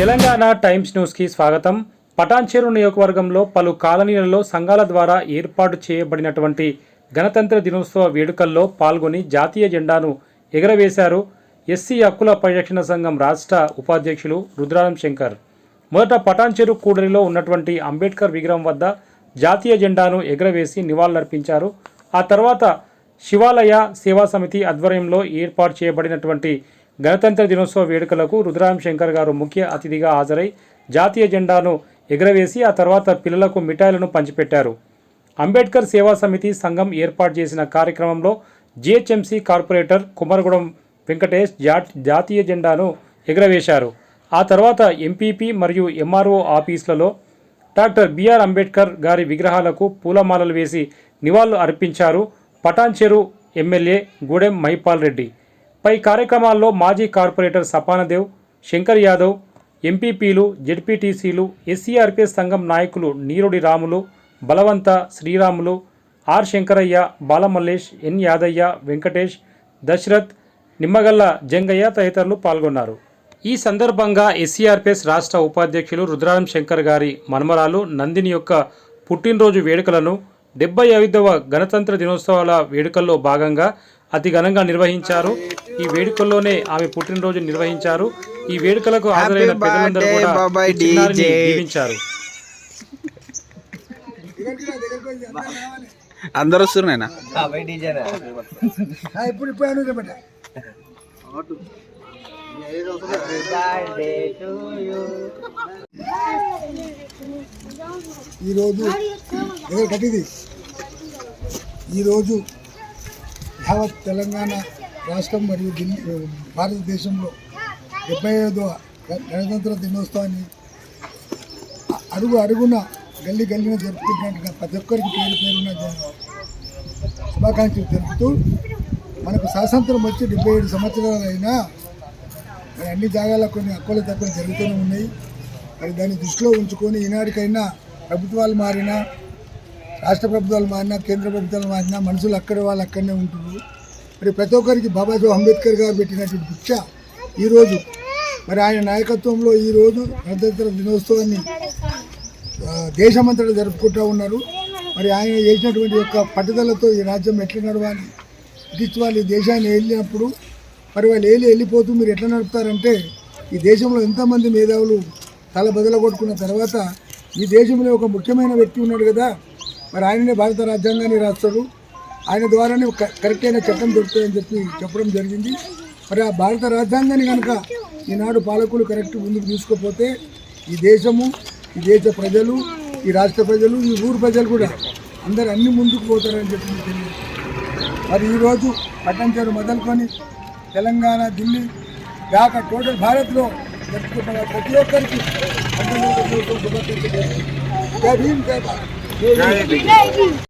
Telangana times న్యూస్కి స్వాగతం. పటాన్చేరు నియోజకవర్గంలో పలు కాలనీలలో సంఘాల ద్వారా ఏర్పాటు చేయబడినటువంటి గణతంత్ర దినోత్సవ వేడుకల్లో పాల్గొని జాతీయ జెండాను ఎగరవేశారు ఎస్సీ హక్కుల పరిరక్షణ సంఘం రాష్ట్ర ఉపాధ్యక్షులు రుద్రారం శంకర్. మొదట పటాన్చేరు కూడలిలో ఉన్నటువంటి అంబేద్కర్ విగ్రహం వద్ద జాతీయ జెండాను ఎగరవేసి నివాళులర్పించారు. ఆ తర్వాత శివాలయ సేవా సమితి ఆధ్వర్యంలో ఏర్పాటు చేయబడినటువంటి గణతంత్ర దినోత్సవ వేడుకలకు రుద్రాం శంకర్ గారు ముఖ్య అతిథిగా హాజరై జాతీయ జెండాను ఎగరవేసి ఆ తర్వాత పిల్లలకు మిఠాయిలను పంచిపెట్టారు. అంబేద్కర్ సేవా సమితి సంఘం ఏర్పాటు చేసిన కార్యక్రమంలో జిహెచ్ఎంసీ కార్పొరేటర్ కుమరగూడెం వెంకటేష్ జా జాతీయ జెండాను ఎగరవేశారు. ఆ తర్వాత ఎంపీపీ మరియు ఎంఆర్ఓ ఆఫీసులలో డాక్టర్ బిఆర్ అంబేద్కర్ గారి విగ్రహాలకు పూలమాలలు వేసి నివాళులు అర్పించారు. పటాన్చెరు ఎమ్మెల్యే గూడెం మహిపాల్ రెడ్డి. పై కార్యక్రమాల్లో మాజీ కార్పొరేటర్ సపానదేవ్ శంకర్ యాదవ్ ఎంపీపీలు జెడ్పీటీసీలు ఎస్సీఆర్పీఎస్ సంఘం నాయకులు నీరుడి రాములు బలవంత శ్రీరాములు ఆర్ శంకరయ్య బాలమల్లేష్ ఎన్ యాదయ్య వెంకటేష్ దశరథ్ నిమ్మగల్ల జంగయ్య తదితరులు పాల్గొన్నారు. ఈ సందర్భంగా ఎస్సీఆర్పీఎస్ రాష్ట్ర ఉపాధ్యక్షులు రుద్రారం శంకర్ గారి మన్మరాలు నందిని యొక్క పుట్టినరోజు వేడుకలను డెబ్బై ఐదవ గణతంత్ర దినోత్సవాల వేడుకల్లో భాగంగా అతి ఘనంగా నిర్వహించారు. ఈ వేడుకల్లోనే ఆమె పుట్టినరోజు నిర్వహించారు. ఈ వేడుకలకు హాజరైన పెద్దలందరూ కూడా అందరు వస్తున్నారు నాయన? ఇప్పుడు ఈరోజు కట్టింది? ఈరోజు యావత్ తెలంగాణ రాష్ట్రం మరియు ఢిల్లీ భారతదేశంలో డెబ్బై ఐదవ గణతంత్ర దినోత్సవాన్ని అడుగు అడుగున గల్లీ గల్లీన జరుపుకుంటున్నట్టుగా ప్రతి ఒక్కరికి పేరు పేరున శుభాకాంక్షలు తెలుపుతూ మనకు స్వాతంత్రం వచ్చి డెబ్బై ఏడు సంవత్సరాలు అయినా మరి అన్ని జాగాల్లో కొన్ని హక్కుల తక్కువ జరుగుతూనే ఉన్నాయి. మరి దాన్ని దృష్టిలో ఉంచుకొని ఈనాటికైనా ప్రభుత్వాలు మారినా రాష్ట్ర ప్రభుత్వాలు మారినా కేంద్ర ప్రభుత్వాలు మారినా మనుషులు అక్కడ వాళ్ళు అక్కడనే ఉంటున్నారు. మరి ప్రతి ఒక్కరికి బాబాసాహెబ్ అంబేద్కర్ గారు పెట్టినటువంటి భిక్ష ఈరోజు మరి ఆయన నాయకత్వంలో ఈరోజు గణతంత్ర దినోత్సవాన్ని దేశమంతటా జరుపుకుంటూ ఉన్నారు. మరి ఆయన చేసినటువంటి యొక్క పట్టుదలతో ఈ రాజ్యం ఎట్లా నడవాలి? ఇటు వాళ్ళు ఈ దేశాన్ని వెళ్ళినప్పుడు మరి వాళ్ళు వెళ్ళి వెళ్ళిపోతూ మీరు ఎట్లా నడుపుతారంటే ఈ దేశంలో ఎంతమంది మేధావులు తల బదల కొట్టుకున్న తర్వాత ఈ దేశంలో ఒక ముఖ్యమైన వ్యక్తి ఉన్నాడు కదా మరి ఆయననే భారత రాజ్యాంగాన్ని రాస్తాడు. ఆయన ద్వారానే క- కరెక్ట్ అయిన చట్టం దొరుకుతుందని చెప్పి చెప్పడం జరిగింది. మరి ఆ భారత రాజ్యాంగాన్ని కనుక ఈనాడు పాలకులు కరెక్ట్ ముందుకు తీసుకుపోతే ఈ దేశము ఈ దేశ ప్రజలు ఈ రాష్ట్ర ప్రజలు ఈ ఊరు ప్రజలు కూడా అందరు అన్ని ముందుకు పోతారని చెప్పి తెలియదు. మరి ఈరోజు పట్టణచేరు మొదలుకొని తెలంగాణ ఢిల్లీ దాకా టోటల్ భారత్లో జరుపుకుంటున్న ప్రతి ఒక్కరికి శుభాకాంక్షలు. జై భీమ్ జై భారత్. જય